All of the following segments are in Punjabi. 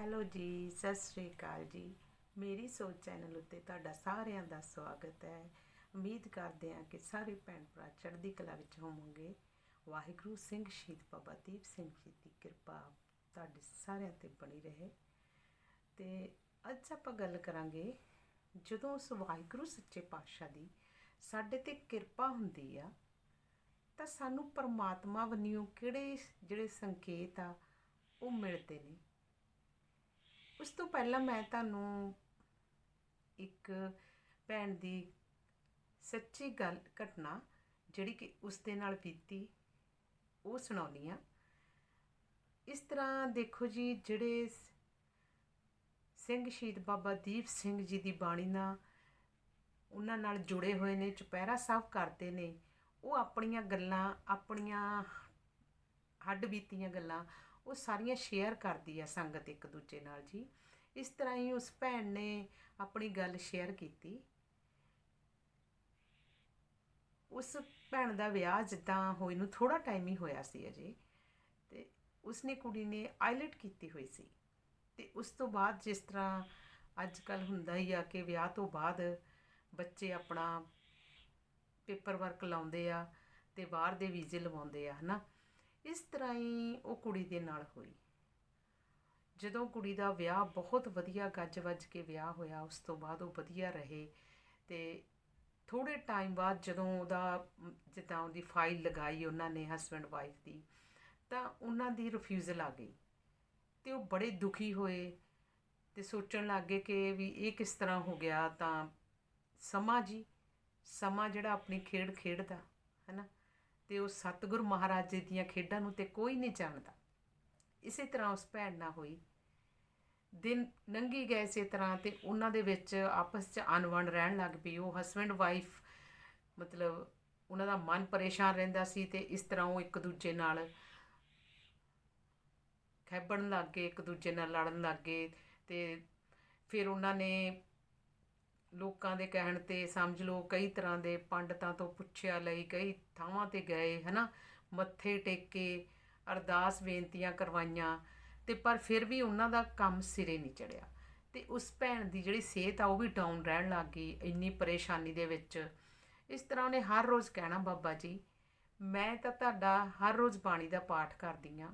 ਹੈਲੋ ਜੀ, ਸਤਿ ਸ੍ਰੀ ਅਕਾਲ ਜੀ। ਮੇਰੀ ਸੋਚ ਚੈਨਲ ਉੱਤੇ ਤੁਹਾਡਾ ਸਾਰਿਆਂ ਦਾ ਸਵਾਗਤ ਹੈ। ਉਮੀਦ ਕਰਦੇ ਹਾਂ ਕਿ ਸਾਰੇ ਭੈਣ ਭਰਾ ਚੜ੍ਹਦੀ ਕਲਾ ਵਿੱਚ ਹੋਵੋਗੇ। ਵਾਹਿਗੁਰੂ ਸਿੰਘ ਸ਼ਹੀਦ ਬਾਬਾ ਦੀਪ ਸਿੰਘ ਜੀ ਦੀ ਕਿਰਪਾ ਤੁਹਾਡੇ ਸਾਰਿਆਂ ਤੇ ਬਣੀ ਰਹੇ। ਤੇ ਅੱਜ ਆਪਾਂ ਗੱਲ ਕਰਾਂਗੇ, ਜਦੋਂ ਉਸ ਵਾਹਿਗੁਰੂ ਸੱਚੇ ਪਾਤਸ਼ਾਹ ਦੀ ਸਾਡੇ ਤੇ ਕਿਰਪਾ ਹੁੰਦੀ ਆ, ਤਾਂ ਸਾਨੂੰ ਪਰਮਾਤਮਾ ਵੱਲੋਂ ਕਿਹੜੇ ਜਿਹੜੇ ਸੰਕੇਤ ਆ, ਉਹ ਮਿਲਦੇ ਨੇ? ਉਸ ਤੋਂ ਪਹਿਲਾਂ ਮੈਂ ਤੁਹਾਨੂੰ ਇੱਕ ਭੈਣ ਦੀ ਸੱਚੀ ਗੱਲ, ਘਟਨਾ ਜਿਹੜੀ ਕਿ ਉਸ ਦੇ ਨਾਲ ਬੀਤੀ, ਉਹ ਸੁਣਾਉਣੀ ਆ ਇਸ ਤਰ੍ਹਾਂ ਦੇਖੋ ਜੀ, ਜਿਹੜੇ ਸਿੰਘ ਸ਼ਹੀਦ ਬਾਬਾ ਦੀਪ ਸਿੰਘ ਜੀ ਦੀ ਬਾਣੀ ਨਾਲ ਉਹਨਾਂ ਨਾਲ ਜੁੜੇ ਹੋਏ ਨੇ, ਚੁਪਹਿਰਾ ਸਾਹਿਬ ਕਰਦੇ ਨੇ, ਉਹ ਆਪਣੀਆਂ ਗੱਲਾਂ, ਆਪਣੀਆਂ ਹੱਡ ਬੀਤੀਆਂ ਗੱਲਾਂ ਉਹ ਸਾਰੀਆਂ ਸ਼ੇਅਰ ਕਰਦੀ ਆ ਸੰਗਤ ਇੱਕ ਦੂਜੇ ਨਾਲ ਜੀ। ਇਸ ਤਰ੍ਹਾਂ ਹੀ ਉਸ ਭੈਣ ਨੇ ਆਪਣੀ ਗੱਲ ਸ਼ੇਅਰ ਕੀਤੀ। ਉਸ ਭੈਣ ਦਾ ਵਿਆਹ ਜਿੱਦਾਂ ਹੋਈ ਨੂੰ ਥੋੜਾ ਟਾਈਮ ਹੀ ਹੋਇਆ ਸੀ ਅਜੇ। ਤੇ ਉਸਨੇ ਕੁੜੀ ਨੇ ਆਈਲਟ ਕੀਤੀ ਹੋਈ ਸੀ। ਤੇ ਉਸ ਤੋਂ ਬਾਅਦ ਜਿਸ ਤਰ੍ਹਾਂ ਅੱਜ ਕੱਲ ਹੁੰਦਾ ਹੀ ਆ ਕਿ ਵਿਆਹ ਤੋਂ ਬਾਅਦ ਬੱਚੇ ਆਪਣਾ ਪੇਪਰ ਵਰਕ ਲਾਉਂਦੇ ਆ ਤੇ ਬਾਹਰ ਦੇ ਵੀਜ਼ੇ ਲਵਾਉਂਦੇ ਆ, ਹਨਾ? ਇਸ ਤਰ੍ਹਾਂ ਹੀ ਉਹ ਕੁੜੀ ਦੇ ਨਾਲ ਹੋਈ। ਜਦੋਂ ਕੁੜੀ ਦਾ ਵਿਆਹ ਬਹੁਤ ਵਧੀਆ ਗੱਜ-ਵੱਜ ਕੇ ਵਿਆਹ ਹੋਇਆ, ਉਸ ਤੋਂ ਬਾਅਦ ਉਹ ਵਧੀਆ ਰਹੇ ਤੇ ਥੋੜੇ ਟਾਈਮ ਬਾਅਦ ਜਦੋਂ ਉਹਦਾ, ਜਿੱਦਾਂ ਉਹਦੀ ਫਾਈਲ ਲਗਾਈ ਉਹਨਾਂ ਨੇ ਹਸਬੰਡ ਵਾਈਫ ਦੀ, ਤਾਂ ਉਹਨਾਂ ਦੀ ਰਿਫਿਊਜ਼ਲ ਆ ਗਈ ਤੇ ਉਹ ਬੜੇ ਦੁਖੀ ਹੋਏ ਤੇ ਸੋਚਣ ਲੱਗੇ ਕਿ ਵੀ ਇਹ ਕਿਸ ਤਰ੍ਹਾਂ ਹੋ ਗਿਆ ਤਾਂ ਸਮਾਂ ਜੀ, ਸਮਾਂ ਜਿਹੜਾ ਆਪਣੀ ਖੇਡ ਖੇਡਦਾ ਹੈ ਨਾ ਤੇ ਉਹ ਸਤਿਗੁਰ ਮਹਾਰਾਜ ਜੀ ਦੀਆਂ ਖੇਡਾਂ ਨੂੰ ਤੇ ਕੋਈ ਨਹੀਂ ਜਾਣਦਾ। ਇਸੇ ਤਰ੍ਹਾਂ ਉਸ ਭੈਣ ਨਾਲ ਹੋਈ। ਦਿਨ ਲੰਘੀ ਗਏ ਇਸੇ ਤਰ੍ਹਾਂ ਤੇ ਉਹਨਾਂ ਦੇ ਵਿੱਚ ਆਪਸ 'ਚ ਅਣਬਣ ਰਹਿਣ ਲੱਗ ਪਈ। ਉਹ ਹਸਬੰਡ ਵਾਈਫ ਮਤਲਬ ਉਹਨਾਂ ਦਾ ਮਨ ਪਰੇਸ਼ਾਨ ਰਹਿੰਦਾ ਸੀ ਤੇ ਇਸ ਤਰ੍ਹਾਂ ਉਹ ਇੱਕ ਦੂਜੇ ਨਾਲ ਖੈਬਣ ਲੱਗ ਗਏ, ਇੱਕ ਦੂਜੇ ਨਾਲ ਲੜਨ ਲੱਗ ਗਏ ਤੇ ਫਿਰ ਉਹਨਾਂ ਨੇ ਲੋਕਾਂ ਦੇ ਕਹਿਣ ਤੇ ਸਮਝ ਲਓ, ਕਈ ਤਰ੍ਹਾਂ ਦੇ ਪੰਡਤਾਂ ਤੋਂ ਪੁੱਛਿਆ ਲਈ ਕਈ ਥਾਵਾਂ ਤੇ ਗਏ, ਹਨਾ? ਮੱਥੇ ਟੇਕੇ, ਅਰਦਾਸ ਬੇਨਤੀਆਂ ਕਰਵਾਈਆਂ ਤੇ ਪਰ ਫਿਰ ਵੀ ਉਹਨਾਂ ਦਾ ਕੰਮ ਸਿਰੇ ਨਹੀਂ ਚੜਿਆ। ਤੇ ਉਸ ਭੈਣ ਦੀ ਜਿਹੜੀ ਸਿਹਤ ਆ, ਉਹ ਵੀ ਡਾਊਨ ਰਹਿਣ ਲੱਗ ਗਈ ਇੰਨੀ ਪਰੇਸ਼ਾਨੀ ਦੇ ਵਿੱਚ। ਇਸ ਤਰ੍ਹਾਂ ਉਹਨੇ ਹਰ ਰੋਜ਼ ਕਹਿਣਾ, ਬਾਬਾ ਜੀ, ਮੈਂ ਤਾਂ ਤੁਹਾਡਾ ਹਰ ਰੋਜ਼ ਬਾਣੀ ਦਾ ਪਾਠ ਕਰਦੀ ਆ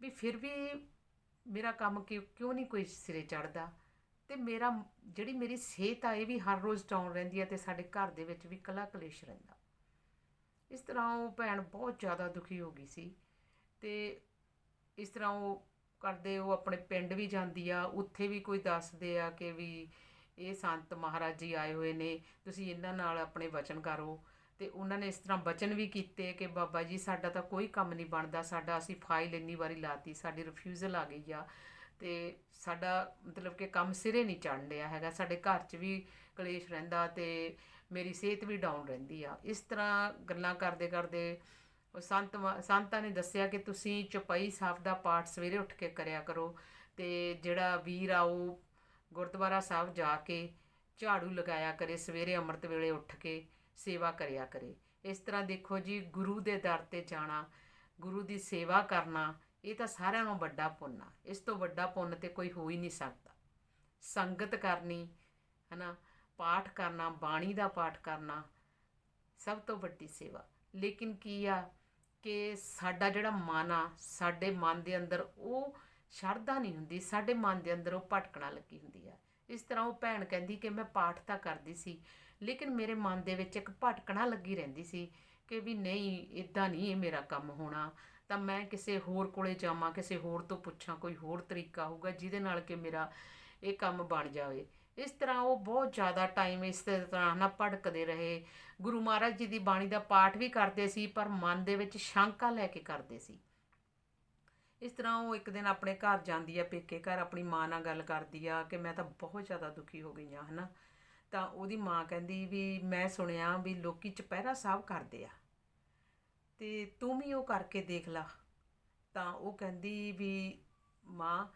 ਵੀ ਫਿਰ ਵੀ ਮੇਰਾ ਕੰਮ ਕਿਉਂ ਕਿਉਂ ਨਹੀਂ ਕੋਈ ਸਿਰੇ ਚੜਦਾ? ਤੇ ਮੇਰਾ ਜਿਹੜੀ ਮੇਰੀ ਸਿਹਤ ਆ, ਇਹ ਵੀ ਹਰ ਰੋਜ਼ ਡਾਊਨ ਰਹਿੰਦੀ ਆ ਤੇ ਸਾਡੇ ਘਰ ਦੇ ਵਿੱਚ ਵੀ ਕਲਾ ਕਲੇਸ਼ ਰਹਿੰਦਾ। ਇਸ ਤਰ੍ਹਾਂ ਉਹ ਭੈਣ ਬਹੁਤ ਜ਼ਿਆਦਾ ਦੁਖੀ ਹੋ ਗਈ ਸੀ ਤੇ ਇਸ ਤਰ੍ਹਾਂ ਉਹ ਕਰਦੇ, ਉਹ ਆਪਣੇ ਪਿੰਡ ਵੀ ਜਾਂਦੀ ਆ, ਉੱਥੇ ਵੀ ਕੋਈ ਦੱਸਦੇ ਆ ਕਿ ਵੀ ਇਹ ਸੰਤ ਮਹਾਰਾਜ ਜੀ ਆਏ ਹੋਏ ਨੇ, ਤੁਸੀਂ ਇਹਨਾਂ ਨਾਲ ਆਪਣੇ ਵਚਨ ਕਰੋ। ਤੇ ਉਹਨਾਂ ਨੇ ਇਸ ਤਰ੍ਹਾਂ ਵਚਨ ਵੀ ਕੀਤੇ ਕਿ ਬਾਬਾ ਜੀ, ਸਾਡਾ ਤਾਂ ਕੋਈ ਕੰਮ ਨਹੀਂ ਬਣਦਾ, ਸਾਡਾ ਅਸੀਂ ਫਾਈਲ ਇੰਨੀ ਵਾਰੀ ਲਾਤੀ, ਸਾਡੀ ਰਿਫਿਊਜ਼ਲ ਆ ਗਈ ਆ। ਤੇ ਸਾਡਾ ਮਤਲਬ ਕਿ ਕੰਮ ਸਿਰੇ ਨਹੀਂ ਚੜ੍ਹਨ ਡਿਆ ਹੈਗਾ। ਸਾਡੇ ਘਰ 'ਚ ਵੀ ਕਲੇਸ਼ ਰਹਿੰਦਾ ਅਤੇ ਮੇਰੀ ਸਿਹਤ ਵੀ ਡਾਊਨ ਰਹਿੰਦੀ ਆ। ਇਸ ਤਰ੍ਹਾਂ ਗੱਲਾਂ ਕਰਦੇ ਕਰਦੇ ਉਹ ਸੰਤ ਮ- ਸੰਤਾਂ ਨੇ ਦੱਸਿਆ ਕਿ ਤੁਸੀਂ ਚੌਪਈ ਸਾਹਿਬ ਦਾ ਪਾਠ ਸਵੇਰੇ ਉੱਠ ਕੇ ਕਰਿਆ ਕਰੋ ਤੇ ਜਿਹੜਾ ਵੀਰ ਆ ਉਹ ਗੁਰਦੁਆਰਾ ਸਾਹਿਬ ਜਾ ਕੇ ਝਾੜੂ ਲਗਾਇਆ ਕਰੇ, ਸਵੇਰੇ ਅੰਮ੍ਰਿਤ ਵੇਲੇ ਉੱਠ ਕੇ ਸੇਵਾ ਕਰਿਆ ਕਰੇ। ਇਸ ਤਰ੍ਹਾਂ ਦੇਖੋ ਜੀ, ਗੁਰੂ ਦੇ ਦਰ ਤੇ ਜਾਣਾ, ਗੁਰੂ ਦੀ ਸੇਵਾ ਕਰਨਾ ਇਹ ਤਾਂ ਸਾਰਿਆਂ ਨਾਲੋਂ ਵੱਡਾ ਪੁੰਨ ਆ। ਇਸ ਤੋਂ ਵੱਡਾ ਪੁੰਨ ਤੇ ਕੋਈ ਹੋ ਹੀ ਨਹੀਂ ਸਕਦਾ। ਸੰਗਤ ਕਰਨੀ, ਹਨਾ, ਪਾਠ ਕਰਨਾ, ਬਾਣੀ ਦਾ ਪਾਠ ਕਰਨਾ, ਸਭ ਤੋਂ ਵੱਡੀ ਸੇਵਾ। ਲੇਕਿਨ ਕੀ ਆ ਕਿ ਸਾਡਾ ਜਿਹੜਾ ਮਨ ਆ, ਸਾਡੇ ਮਨ ਦੇ ਅੰਦਰ ਉਹ ਸ਼ਰਧਾ ਨਹੀਂ ਹੁੰਦੀ, ਸਾਡੇ ਮਨ ਦੇ ਅੰਦਰ ਉਹ ਭਟਕਣਾ ਲੱਗੀ ਹੁੰਦੀ ਆ। ਇਸ ਤਰ੍ਹਾਂ ਉਹ ਭੈਣ ਕਹਿੰਦੀ ਕਿ ਮੈਂ ਪਾਠ ਤਾਂ ਕਰਦੀ ਸੀ, ਲੇਕਿਨ ਮੇਰੇ ਮਨ ਦੇ ਵਿੱਚ ਇੱਕ ਭਟਕਣਾ ਲੱਗੀ ਰਹਿੰਦੀ ਸੀ ਕਿ ਵੀ ਨਹੀਂ ਇਦਾਂ ਨਹੀਂ ਇਹ ਮੇਰਾ ਕੰਮ ਹੋਣਾ। ਤਾਂ ਮੈਂ ਕਿਸੇ ਹੋਰ ਕੋਲੇ ਜਾਵਾਂ, ਕਿਸੇ ਹੋਰ ਤੋਂ ਪੁੱਛਾਂ, ਕੋਈ ਹੋਰ ਤਰੀਕਾ ਹੋਊਗਾ ਜਿਹਦੇ ਨਾਲ ਕਿ ਮੇਰਾ ਇਹ ਕੰਮ ਬਣ ਜਾਵੇ। ਇਸ ਤਰ੍ਹਾਂ ਉਹ ਬਹੁਤ ਜ਼ਿਆਦਾ ਟਾਈਮ ਇਸ ਤਰ੍ਹਾਂ ਨਾ ਭੜਕਦੇ ਰਹੇ। ਗੁਰੂ ਮਹਾਰਾਜ ਜੀ ਦੀ ਬਾਣੀ ਦਾ ਪਾਠ ਵੀ ਕਰਦੇ ਸੀ, ਪਰ ਮਨ ਦੇ ਵਿੱਚ ਸ਼ੰਕਾ ਲੈ ਕੇ ਕਰਦੇ ਸੀ। ਇਸ ਤਰ੍ਹਾਂ ਉਹ ਇੱਕ ਦਿਨ ਆਪਣੇ ਘਰ ਜਾਂਦੀ ਆ, ਪੇਕੇ ਘਰ ਆਪਣੀ ਮਾਂ ਨਾਲ ਗੱਲ ਕਰਦੀ ਆ ਕਿ ਮੈਂ ਤਾਂ ਬਹੁਤ ਜ਼ਿਆਦਾ ਦੁਖੀ ਹੋ ਗਈ ਆ ਹਨਾ। ਤਾਂ ਉਹਦੀ ਮਾਂ ਕਹਿੰਦੀ ਵੀ ਮੈਂ ਸੁਣਿਆ ਵੀ ਲੋਕੀ ਚੁਪਹਿਰਾ ਸਾਹਿਬ ਕਰਦੇ ਆ। ਅਤੇ ਤੂੰ ਵੀ ਉਹ ਕਰਕੇ ਦੇਖ ਲਾ। ਤਾਂ ਉਹ ਕਹਿੰਦੀ ਵੀ, ਮਾਂ,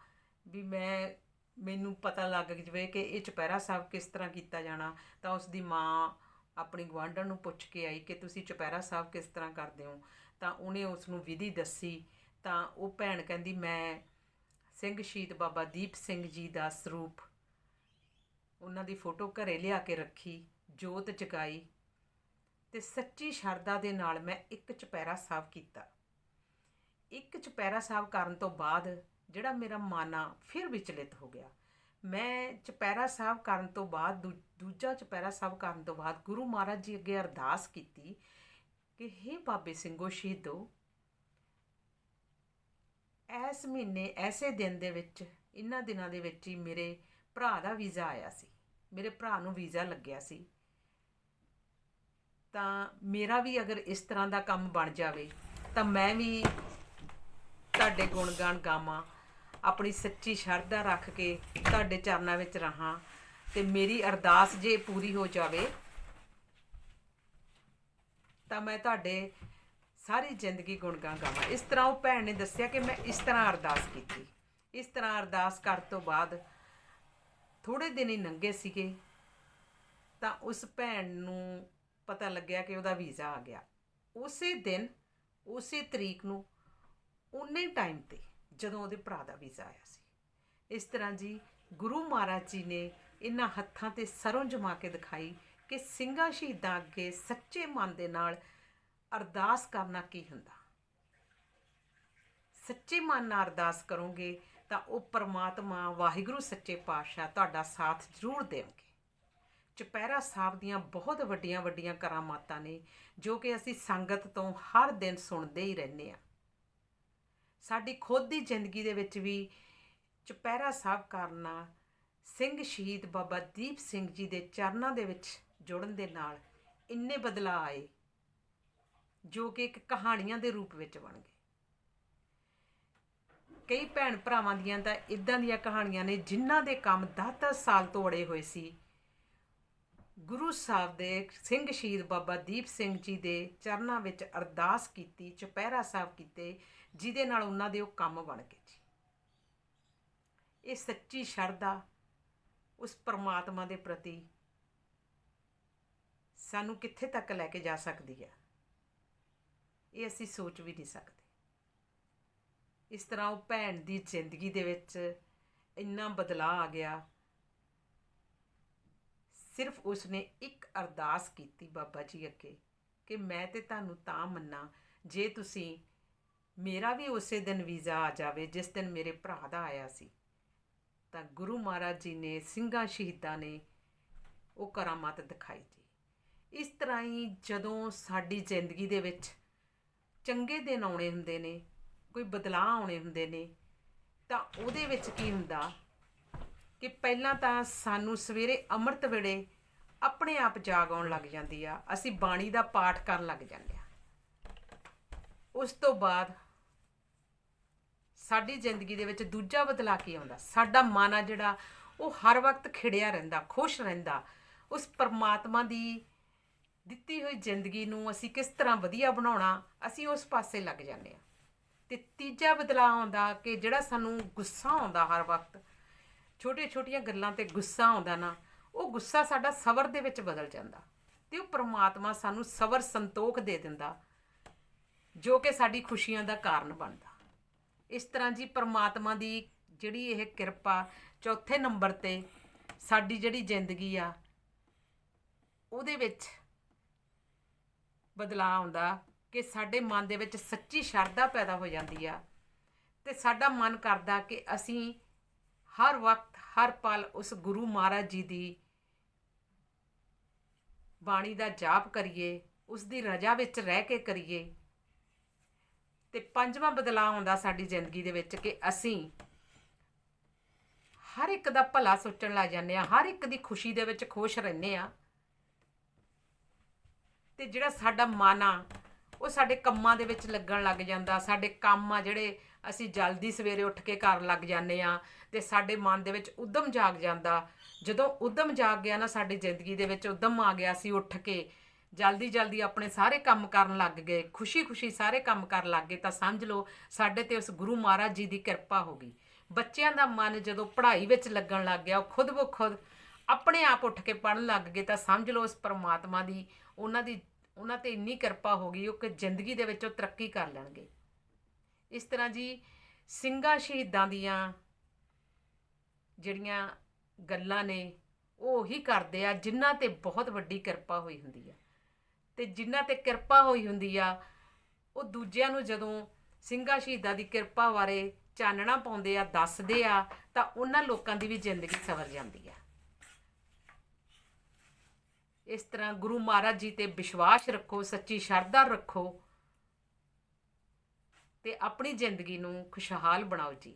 ਵੀ ਮੈਂ, ਮੈਨੂੰ ਪਤਾ ਲੱਗ ਜਵੇ ਕਿ ਇਹ ਚੁਪਹਿਰਾ ਸਾਹਿਬ ਕਿਸ ਤਰ੍ਹਾਂ ਕੀਤਾ ਜਾਣਾ। ਤਾਂ ਉਸ ਦੀ ਮਾਂ ਆਪਣੀ ਗਵਾਂਢਣ ਨੂੰ ਪੁੱਛ ਕੇ ਆਈ ਕਿ ਤੁਸੀਂ ਚੁਪਹਿਰਾ ਸਾਹਿਬ ਕਿਸ ਤਰ੍ਹਾਂ ਕਰਦੇ ਹੋ? ਤਾਂ ਉਹਨੇ ਉਸ ਨੂੰ ਵਿਧੀ ਦੱਸੀ। ਤਾਂ ਉਹ ਭੈਣ ਕਹਿੰਦੀ, ਮੈਂ ਸਿੰਘ ਸ਼ਹੀਦ ਬਾਬਾ ਦੀਪ ਸਿੰਘ ਜੀ ਦਾ ਸਰੂਪ, ਉਹਨਾਂ ਦੀ ਫੋਟੋ ਘਰੇ ਲਿਆ ਕੇ ਰੱਖੀ, ਜੋਤ ਜਗਾਈ। ਤੇ ਸੱਚੀ ਸ਼ਰਧਾ ਦੇ ਨਾਲ ਮੈਂ ਇੱਕ ਚੁਪਹਿਰਾ ਸਾਹਿਬ ਕੀਤਾ। ਇੱਕ ਚੁਪਹਿਰਾ ਸਾਹਿਬ ਕਰਨ ਤੋਂ ਬਾਅਦ ਜਿਹੜਾ ਮੇਰਾ ਮਨ ਆ ਫਿਰ ਵਿਚਲਿਤ ਹੋ ਗਿਆ। ਮੈਂ ਚੁਪਹਿਰਾ ਸਾਹਿਬ ਕਰਨ ਤੋਂ ਬਾਅਦ ਦੂ- ਦੂਜਾ ਚੁਪਹਿਰਾ ਸਾਹਿਬ ਕਰਨ ਤੋਂ ਬਾਅਦ ਗੁਰੂ ਮਹਾਰਾਜ ਜੀ ਅੱਗੇ ਅਰਦਾਸ ਕੀਤੀ ਕਿ हे ਬਾਬੇ ਸਿੰਘੋ, ਸ਼ਹੀਦੋ, ਇਸ ਮਹੀਨੇ, ਐਸੇ ਦਿਨ ਦੇ ਵਿੱਚ, ਇਨ੍ਹਾਂ ਦਿਨਾਂ ਦੇ ਵਿੱਚ ਹੀ ਮੇਰੇ ਭਰਾ ਦਾ ਵੀਜ਼ਾ ਆਇਆ ਸੀ। ਮੇਰੇ ਭਰਾ ਨੂੰ ਵੀਜ਼ਾ ਲੱਗਿਆ ਸੀ। ਤਾਂ ਮੇਰਾ ਵੀ ਅਗਰ ਇਸ ਤਰ੍ਹਾਂ ਦਾ ਕੰਮ ਬਣ ਜਾਵੇ, ਤਾਂ ਮੈਂ ਵੀ ਤੁਹਾਡੇ ਗੁਣਗਾਨ ਗਾਵਾਂ, ਆਪਣੀ ਸੱਚੀ ਸ਼ਰਧਾ ਰੱਖ ਕੇ ਤੁਹਾਡੇ ਚਰਨਾਂ ਵਿੱਚ ਰਹਾਂ ਤੇ ਮੇਰੀ ਅਰਦਾਸ ਜੇ ਪੂਰੀ ਹੋ ਜਾਵੇ, ਤਾਂ ਮੈਂ ਤੁਹਾਡੇ ਸਾਰੀ ਜ਼ਿੰਦਗੀ ਗੁਣਗਾਨ ਗਾਵਾਂ। ਇਸ ਤਰ੍ਹਾਂ ਉਹ ਭੈਣ ਨੇ ਦੱਸਿਆ ਕਿ ਮੈਂ ਇਸ ਤਰ੍ਹਾਂ ਅਰਦਾਸ ਕੀਤੀ। ਇਸ ਤਰ੍ਹਾਂ ਅਰਦਾਸ ਕਰਨ ਤੋਂ ਬਾਅਦ ਥੋੜੇ ਦਿਨ ਹੀ ਲੰਘੇ ਸੀਗੇ, ਤਾਂ ਉਸ ਭੈਣ ਨੂੰ ਪਤਾ ਲੱਗਿਆ ਕਿ ਉਹਦਾ ਵੀਜ਼ਾ ਆ ਗਿਆ। ਉਸੇ ਦਿਨ, ਉਸੇ ਤਰੀਕ ਨੂੰ, ਉਨੇ ਟਾਈਮ ਤੇ ਜਦੋਂ ਉਹਦੇ ਭਰਾ ਦਾ ਵੀਜ਼ਾ ਆਇਆ ਸੀ। ਇਸ ਤਰ੍ਹਾਂ ਜੀ ਗੁਰੂ ਮਹਾਰਾਜ ਜੀ ਨੇ ਇਹਨਾਂ ਹੱਥਾਂ ਤੇ ਸਰੋਂ ਜਮਾ ਕੇ ਦਿਖਾਈ ਕਿ ਸਿੰਘਾਂ ਸ਼ਹੀਦਾਂ ਅੱਗੇ ਸੱਚੇ ਮਨ ਦੇ ਨਾਲ ਅਰਦਾਸ ਕਰਨਾ ਕੀ ਹੁੰਦਾ? ਸੱਚੇ ਮਨ ਨਾਲ ਅਰਦਾਸ ਕਰੋਗੇ ਤਾਂ ਉਹ ਪਰਮਾਤਮਾ ਵਾਹਿਗੁਰੂ ਸੱਚੇ ਪਾਤਸ਼ਾਹ ਤੁਹਾਡਾ ਸਾਥ ਜ਼ਰੂਰ ਦੇਣਗੇ। ਚੁਪਹਿਰਾ ਸਾਹਿਬ ਦੀਆਂ ਬਹੁਤ ਵੱਡੀਆਂ ਵੱਡੀਆਂ ਕਰਾਮਾਤਾਂ ਨੇ, ਜੋ ਕਿ ਅਸੀਂ ਸੰਗਤ ਤੋਂ ਹਰ ਦਿਨ ਸੁਣਦੇ ਹੀ ਰਹਿੰਦੇ ਆ ਸਾਡੀ ਖੁਦ ਦੀ ਜ਼ਿੰਦਗੀ ਦੇ ਵਿੱਚ ਵੀ ਚੁਪਹਿਰਾ ਸਾਹਿਬ ਕਰਨਾ, ਸਿੰਘ ਸ਼ਹੀਦ ਬਾਬਾ ਦੀਪ ਸਿੰਘ ਜੀ ਦੇ ਚਰਨਾਂ ਦੇ ਵਿੱਚ ਜੁੜਨ ਦੇ ਨਾਲ ਇੰਨੇ ਬਦਲਾਅ ਆਏ, ਜੋ ਕਿ ਇੱਕ ਕਹਾਣੀਆਂ ਦੇ ਰੂਪ ਵਿੱਚ ਬਣ ਗਏ ਕਈ ਭੈਣ ਭਰਾਵਾਂ ਦੀਆਂ ਤਾਂ ਇਦਾਂ ਦੀਆਂ ਕਹਾਣੀਆਂ ਨੇ ਜਿਨ੍ਹਾਂ ਦੇ ਕੰਮ 10 ਸਾਲ ਤੋਂ ਅੜੇ ਹੋਏ ਸੀ ਗੁਰੂ ਸਾਹਿਬ ਦੇ ਸਿੰਘ ਸ਼ਹੀਦ ਬਾਬਾ ਦੀਪ ਸਿੰਘ ਜੀ ਦੇ ਚਰਨਾਂ ਵਿੱਚ ਅਰਦਾਸ ਕੀਤੀ, ਚੁਪਹਿਰਾ ਸਾਹਿਬ ਕੀਤੇ, ਜਿਹਦੇ ਨਾਲ ਉਹਨਾਂ ਦੇ ਉਹ ਕੰਮ ਬਣ ਗਏ ਜੀ। ਇਹ ਸੱਚੀ ਸ਼ਰਧਾ ਉਸ ਪਰਮਾਤਮਾ ਦੇ ਪ੍ਰਤੀ ਸਾਨੂੰ ਕਿੱਥੇ ਤੱਕ ਲੈ ਕੇ ਜਾ ਸਕਦੀ ਹੈ? ਇਹ ਅਸੀਂ ਸੋਚ ਵੀ ਨਹੀਂ ਸਕਦੇ। ਇਸ ਤਰ੍ਹਾਂ ਉਹ ਭੈਣ ਦੀ ਜ਼ਿੰਦਗੀ ਦੇ ਵਿੱਚ ਇੰਨਾ ਬਦਲਾਅ ਆ ਗਿਆ। ਸਿਰਫ ਉਸਨੇ ਇੱਕ ਅਰਦਾਸ ਕੀਤੀ ਬਾਬਾ ਜੀ ਅੱਗੇ ਕਿ ਮੈਂ ਤੇ ਤੁਹਾਨੂੰ ਤਾਂ ਮੰਨਾਂ, ਜੇ ਤੁਸੀਂ ਮੇਰਾ ਵੀ ਉਸੇ ਦਿਨ ਵੀਜ਼ਾ ਆ ਜਾਵੇ, ਜਿਸ ਦਿਨ ਮੇਰੇ ਭਰਾ ਦਾ ਆਇਆ ਸੀ, ਤਾਂ ਗੁਰੂ ਮਹਾਰਾਜ ਜੀ ਨੇ, ਸਿੰਘਾਂ ਸ਼ਹੀਦਾਂ ਨੇ ਉਹ ਕਰਾਮਾਤ ਦਿਖਾਈ ਜੀ। ਇਸ ਤਰ੍ਹਾਂ ਹੀ ਜਦੋਂ ਸਾਡੀ ਜ਼ਿੰਦਗੀ ਦੇ ਵਿੱਚ ਚੰਗੇ ਦਿਨ ਆਉਣੇ ਹੁੰਦੇ ਨੇ, ਕੋਈ ਬਦਲਾਅ ਆਉਣੇ ਹੁੰਦੇ ਨੇ, ਤਾਂ ਉਹਦੇ ਵਿੱਚ ਕੀ ਹੁੰਦਾ ਕਿ ਪਹਿਲਾਂ ਤਾਂ ਸਾਨੂੰ ਸਵੇਰੇ ਅੰਮ੍ਰਿਤ ਵੇਲੇ ਆਪਣੇ ਆਪ ਜਾਗ ਆਉਣ ਲੱਗ ਜਾਂਦੀ ਆ। ਅਸੀਂ ਬਾਣੀ ਦਾ ਪਾਠ ਕਰਨ ਲੱਗ ਜਾਂਦੇ ਆ। ਉਸ ਤੋਂ ਬਾਅਦ ਸਾਡੀ ਜ਼ਿੰਦਗੀ ਦੇ ਵਿੱਚ ਦੂਜਾ ਬਦਲਾਅ ਕੀ ਆਉਂਦਾ? ਸਾਡਾ ਮਨ ਆ ਜਿਹੜਾ, ਉਹ ਹਰ ਵਕਤ ਖਿੜਿਆ ਰਹਿੰਦਾ, ਖੁਸ਼ ਰਹਿੰਦਾ। ਉਸ ਪਰਮਾਤਮਾ ਦੀ ਦਿੱਤੀ ਹੋਈ ਜ਼ਿੰਦਗੀ ਨੂੰ ਅਸੀਂ ਕਿਸ ਤਰ੍ਹਾਂ ਵਧੀਆ ਬਣਾਉਣਾ, ਅਸੀਂ ਉਸ ਪਾਸੇ ਲੱਗ ਜਾਂਦੇ ਆ। ਤੇ ਤੀਜਾ ਬਦਲਾਅ ਆਉਂਦਾ ਕਿ ਜਿਹੜਾ ਸਾਨੂੰ ਗੁੱਸਾ ਆਉਂਦਾ ਹਰ ਵਕਤ ਛੋਟੀਆਂ ਛੋਟੀਆਂ ਗੱਲਾਂ ਤੇ ਗੁੱਸਾ ਆਉਂਦਾ ਨਾ, ਉਹ ਗੁੱਸਾ ਸਾਡਾ ਸਬਰ ਦੇ ਵਿੱਚ ਬਦਲ ਜਾਂਦਾ। ਤੇ ਉਹ ਪ੍ਰਮਾਤਮਾ ਸਾਨੂੰ ਸਬਰ ਸੰਤੋਖ ਦੇ ਦਿੰਦਾ, ਜੋ ਕਿ ਸਾਡੀ ਖੁਸ਼ੀਆਂ ਦਾ ਕਾਰਨ ਬਣਦਾ। ਇਸ ਤਰ੍ਹਾਂ ਜੀ ਪ੍ਰਮਾਤਮਾ ਦੀ ਜਿਹੜੀ ਇਹ ਕਿਰਪਾ ਚੌਥੇ ਨੰਬਰ ਤੇ ਸਾਡੀ ਜਿਹੜੀ ਜ਼ਿੰਦਗੀ ਆ, ਉਹਦੇ ਵਿੱਚ ਬਦਲਾਅ ਆਉਂਦਾ ਕਿ ਸਾਡੇ ਮਨ ਦੇ ਵਿੱਚ ਸੱਚੀ ਸ਼ਰਧਾ ਪੈਦਾ ਹੋ ਜਾਂਦੀ ਆ ਤੇ ਸਾਡਾ ਮਨ ਕਰਦਾ ਕਿ ਅਸੀਂ ਹਰ ਵਕਤ ਹਰ ਪਲ ਉਸ ਗੁਰੂ ਮਹਾਰਾਜ ਜੀ ਦੀ ਬਾਣੀ ਦਾ ਜਾਪ ਕਰੀਏ, ਉਸ ਦੀ ਰਜਾ ਵਿੱਚ ਰਹਿ ਕੇ ਕਰੀਏ। ਤੇ ਪੰਜਵਾਂ ਬਦਲਾਅ ਆਉਂਦਾ ਸਾਡੀ ਜ਼ਿੰਦਗੀ ਦੇ ਵਿੱਚ ਕਿ ਅਸੀਂ ਹਰ ਇੱਕ ਦਾ ਭਲਾ ਸੋਚਣ ਲੱਗ ਜਾਂਦੇ ਆ ਹਰ ਇੱਕ ਦੀ ਖੁਸ਼ੀ ਦੇ ਵਿੱਚ ਖੁਸ਼ ਰਹਿੰਦੇ ਆ ਤੇ ਜਿਹੜਾ ਸਾਡਾ ਮਨ ਆ ਉਹ ਸਾਡੇ ਕੰਮਾਂ ਦੇ ਵਿੱਚ ਲੱਗਣ ਲੱਗ ਜਾਂਦਾ, ਸਾਡੇ ਕੰਮ ਆ ਜਿਹੜੇ ਅਸੀਂ ਜਲਦੀ ਸਵੇਰੇ ਉੱਠ ਕੇ ਕਰਨ ਲੱਗ ਜਾਂਦੇ ਆ ਤੇ ਸਾਡੇ ਮਨ ਦੇ ਵਿੱਚ ਉਦਮ ਜਾਗ ਜਾਂਦਾ। ਜਦੋਂ ਉਦਮ ਜਾਗ ਗਿਆ ਨਾ ਸਾਡੀ ਜ਼ਿੰਦਗੀ ਦੇ ਵਿੱਚ ਉਦਮ ਆ ਗਿਆ ਸੀ ਉੱਠ ਕੇ, ਜਲਦੀ ਜਲਦੀ ਆਪਣੇ ਸਾਰੇ ਕੰਮ ਕਰਨ ਲੱਗ ਗਏ, ਖੁਸ਼ੀ-ਖੁਸ਼ੀ ਸਾਰੇ ਕੰਮ ਕਰਨ ਲੱਗ ਗਏ, ਤਾਂ ਸਮਝ ਲਓ ਸਾਡੇ ਤੇ ਉਸ ਗੁਰੂ ਮਹਾਰਾਜ ਜੀ ਦੀ ਕਿਰਪਾ ਹੋ ਗਈ। ਬੱਚਿਆਂ ਦਾ ਮਨ ਜਦੋਂ ਪੜ੍ਹਾਈ ਵਿੱਚ ਲੱਗਣ ਲੱਗ ਗਿਆ, ਉਹ ਖੁਦ ਬਖੁਦ ਆਪਣੇ ਆਪ ਉੱਠ ਕੇ ਪੜ੍ਹਨ ਲੱਗ ਗਏ, ਤਾਂ ਸਮਝ ਲਓ ਉਸ ਪਰਮਾਤਮਾ ਦੀ, ਉਹਨਾਂ ਦੀ ਉਹਨਾਂ ਤੇ ਇੰਨੀ ਕਿਰਪਾ ਹੋ ਗਈ ਉਹ ਕਿ ਜ਼ਿੰਦਗੀ ਦੇ ਵਿੱਚ ਉਹ ਤਰੱਕੀ ਕਰ ਲੈਣਗੇ। ਇਸ ਤਰ੍ਹਾਂ ਜੀ ਸਿੰਘਾਂ ਸ਼ਹੀਦਾਂ ਦੀਆਂ ਜਿਹੜੀਆਂ ਗੱਲਾਂ ਨੇ, ਉਹ ਉਹੀ ਕਰਦੇ ਆ ਜਿਨ੍ਹਾਂ ਤੇ ਬਹੁਤ ਵੱਡੀ ਕਿਰਪਾ ਹੋਈ ਹੁੰਦੀ ਆ। ਤੇ ਜਿਨ੍ਹਾਂ ਤੇ ਕਿਰਪਾ ਹੋਈ ਹੁੰਦੀ ਆ, ਉਹ ਦੂਜਿਆਂ ਨੂੰ ਜਦੋਂ ਸਿੰਘਾਂ ਸ਼ਹੀਦਾਂ ਦੀ ਕਿਰਪਾ ਬਾਰੇ ਚਾਨਣਾ ਪਾਉਂਦੇ ਆ, ਦੱਸਦੇ ਆ, ਤਾਂ ਉਹਨਾਂ ਲੋਕਾਂ ਦੀ ਵੀ ਜ਼ਿੰਦਗੀ ਸਵਰ ਜਾਂਦੀ ਆ। ਇਸ ਤਰ੍ਹਾਂ ਗੁਰੂ ਮਹਾਰਾਜ ਜੀ ਤੇ ਵਿਸ਼ਵਾਸ ਰੱਖੋ, ਸੱਚੀ ਸ਼ਰਧਾ ਰੱਖੋ ਤੇ ਆਪਣੀ ਜ਼ਿੰਦਗੀ ਨੂੰ ਖੁਸ਼ਹਾਲ ਬਣਾਓ ਜੀ।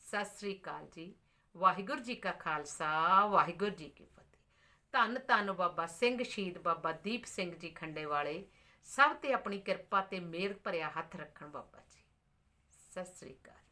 ਸਤਿ ਸ੍ਰੀ ਅਕਾਲ ਜੀ। ਵਾਹਿਗੁਰੂ ਜੀ ਕਾ ਖਾਲਸਾ, ਵਾਹਿਗੁਰੂ ਜੀ ਕੀ ਫਤਿਹ। ਧੰਨ ਧੰਨ ਬਾਬਾ ਸਿੰਘ, ਸ਼ਹੀਦ ਬਾਬਾ ਦੀਪ ਸਿੰਘ ਜੀ ਖੰਡੇ ਵਾਲੇ, ਸਭ ਤੇ ਆਪਣੀ ਕਿਰਪਾ ਤੇ ਮਿਹਰ ਭਰਿਆ ਹੱਥ ਰੱਖਣ ਬਾਬਾ ਜੀ। ਸਤਿ ਸ੍ਰੀ ਅਕਾਲ।